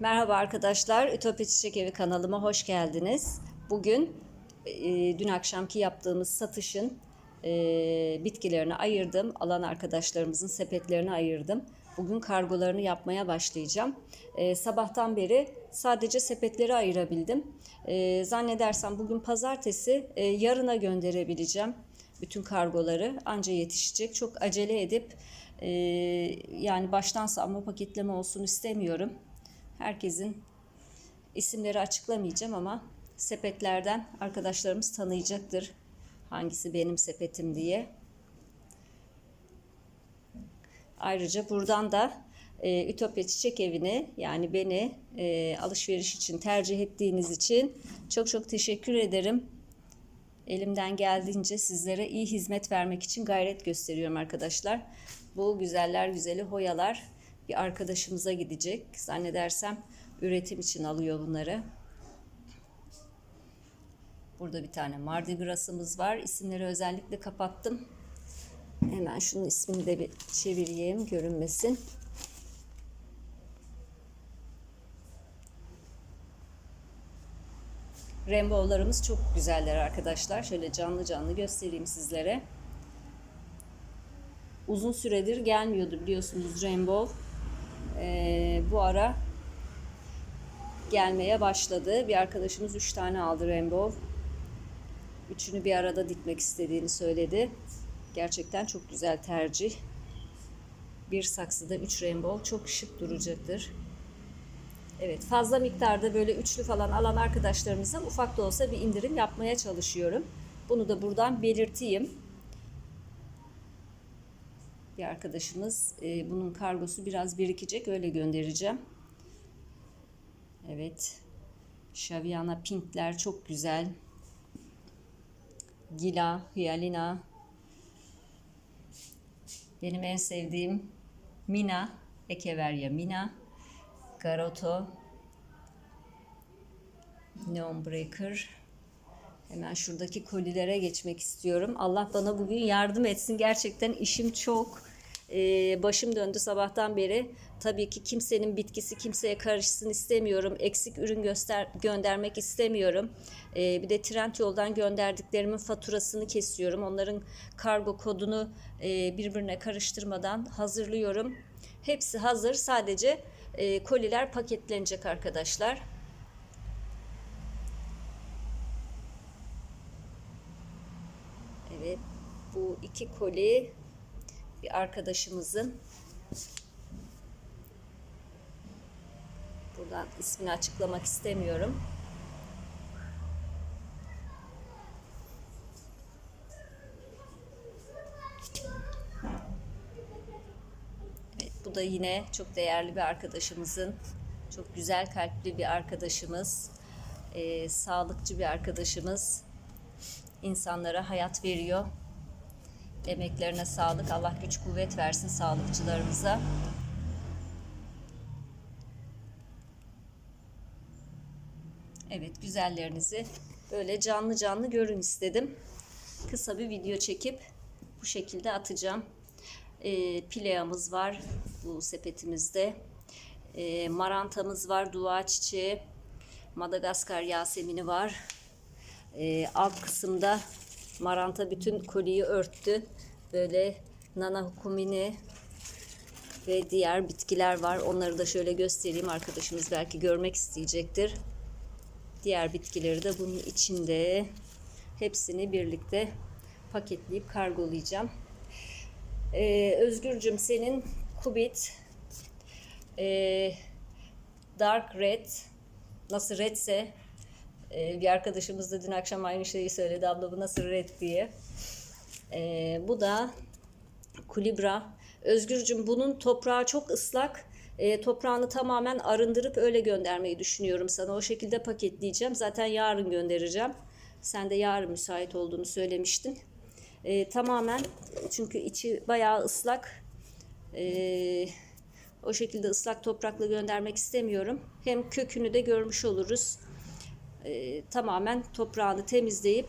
Merhaba arkadaşlar, Ütopya Çiçek Evi kanalıma hoş geldiniz. Bugün e, dün akşamki yaptığımız satışın e, bitkilerini ayırdım. Alan arkadaşlarımızın sepetlerini ayırdım. Bugün kargolarını yapmaya başlayacağım. E, sabahtan beri sadece sepetleri ayırabildim. E, zannedersem bugün pazartesi e, yarına gönderebileceğim bütün kargoları. Anca yetişecek. Çok acele edip e, yani baştan savma paketleme olsun istemiyorum. Herkesin isimleri açıklamayacağım ama sepetlerden arkadaşlarımız tanıyacaktır. Hangisi benim sepetim diye. Ayrıca buradan da e, Ütopya Çiçek Evi'ni yani beni e, alışveriş için tercih ettiğiniz için çok çok teşekkür ederim. Elimden geldiğince sizlere iyi hizmet vermek için gayret gösteriyorum arkadaşlar. Bu güzeller güzeli hoyalar bir arkadaşımıza gidecek. Zannedersem üretim için alıyor bunları. Burada bir tane Mardi Gras'ımız var. İsimleri özellikle kapattım. Hemen şunun ismini de bir çevireyim görünmesin. Rainbow'larımız çok güzeller arkadaşlar. Şöyle canlı canlı göstereyim sizlere. Uzun süredir gelmiyordu biliyorsunuz Rainbow. Ee, bu ara gelmeye başladı. Bir arkadaşımız 3 tane aldı Rainbow. Üçünü bir arada dikmek istediğini söyledi. Gerçekten çok güzel tercih. Bir saksıda 3 Rainbow çok şık duracaktır. Evet fazla miktarda böyle üçlü falan alan arkadaşlarımıza ufak da olsa bir indirim yapmaya çalışıyorum. Bunu da buradan belirteyim. Bir arkadaşımız e, bunun kargosu biraz birikecek öyle göndereceğim. Evet. Şaviana pinkler çok güzel. Gila, Hyalina. Benim en sevdiğim Mina, Echeveria Mina. Garoto. Neon Breaker. Hemen şuradaki kolilere geçmek istiyorum. Allah bana bugün yardım etsin. Gerçekten işim çok. Ee, başım döndü sabahtan beri. Tabii ki kimsenin bitkisi kimseye karışsın istemiyorum. Eksik ürün göster göndermek istemiyorum. Ee, bir de trend yoldan gönderdiklerimin faturasını kesiyorum. Onların kargo kodunu e, birbirine karıştırmadan hazırlıyorum. Hepsi hazır. Sadece e, koliler paketlenecek arkadaşlar. Evet. Bu iki koli bir arkadaşımızın buradan ismini açıklamak istemiyorum. Evet, bu da yine çok değerli bir arkadaşımızın, çok güzel kalpli bir arkadaşımız, e, sağlıkçı bir arkadaşımız, insanlara hayat veriyor. Emeklerine sağlık. Allah güç kuvvet versin sağlıkçılarımıza. Evet güzellerinizi böyle canlı canlı görün istedim. Kısa bir video çekip bu şekilde atacağım. E, pileamız var bu sepetimizde. E, marantamız var, dua çiçeği, Madagaskar yasemini var. E, alt kısımda maranta bütün koliyi örttü. Böyle nana hukumini ve diğer bitkiler var. Onları da şöyle göstereyim. Arkadaşımız belki görmek isteyecektir. Diğer bitkileri de bunun içinde. Hepsini birlikte paketleyip kargolayacağım. Ee, Özgürcüm senin kubit e, dark red nasıl redse e, bir arkadaşımız da dün akşam aynı şeyi söyledi abla bu nasıl red diye. E, bu da kulibra. Özgürcüm bunun toprağı çok ıslak. E, toprağını tamamen arındırıp öyle göndermeyi düşünüyorum sana. O şekilde paketleyeceğim. Zaten yarın göndereceğim. Sen de yarın müsait olduğunu söylemiştin. E, tamamen çünkü içi bayağı ıslak. E, o şekilde ıslak toprakla göndermek istemiyorum. Hem kökünü de görmüş oluruz. E, tamamen toprağını temizleyip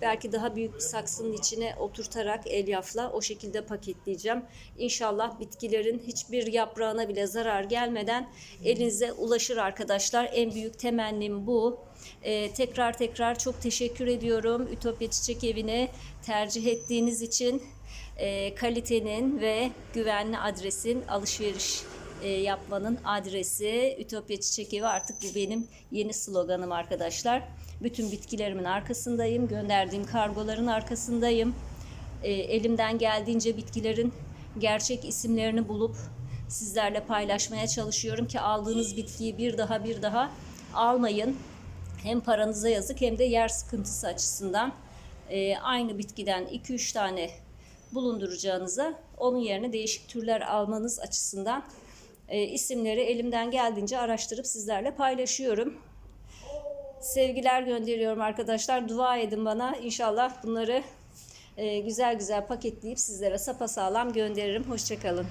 Belki daha büyük bir saksının içine oturtarak elyafla o şekilde paketleyeceğim. İnşallah bitkilerin hiçbir yaprağına bile zarar gelmeden elinize ulaşır arkadaşlar. En büyük temennim bu. Ee, tekrar tekrar çok teşekkür ediyorum Ütopya Çiçek Evi'ne tercih ettiğiniz için. Ee, kalitenin ve güvenli adresin alışveriş e, yapmanın adresi Ütopya Çiçek Evi artık bu benim yeni sloganım arkadaşlar. Bütün bitkilerimin arkasındayım, gönderdiğim kargoların arkasındayım. E, elimden geldiğince bitkilerin gerçek isimlerini bulup sizlerle paylaşmaya çalışıyorum ki aldığınız bitkiyi bir daha bir daha almayın. Hem paranıza yazık hem de yer sıkıntısı açısından e, aynı bitkiden 2-3 tane bulunduracağınıza onun yerine değişik türler almanız açısından e, isimleri elimden geldiğince araştırıp sizlerle paylaşıyorum. Sevgiler gönderiyorum arkadaşlar. Dua edin bana. İnşallah bunları e, güzel güzel paketleyip sizlere sapasağlam gönderirim. Hoşçakalın.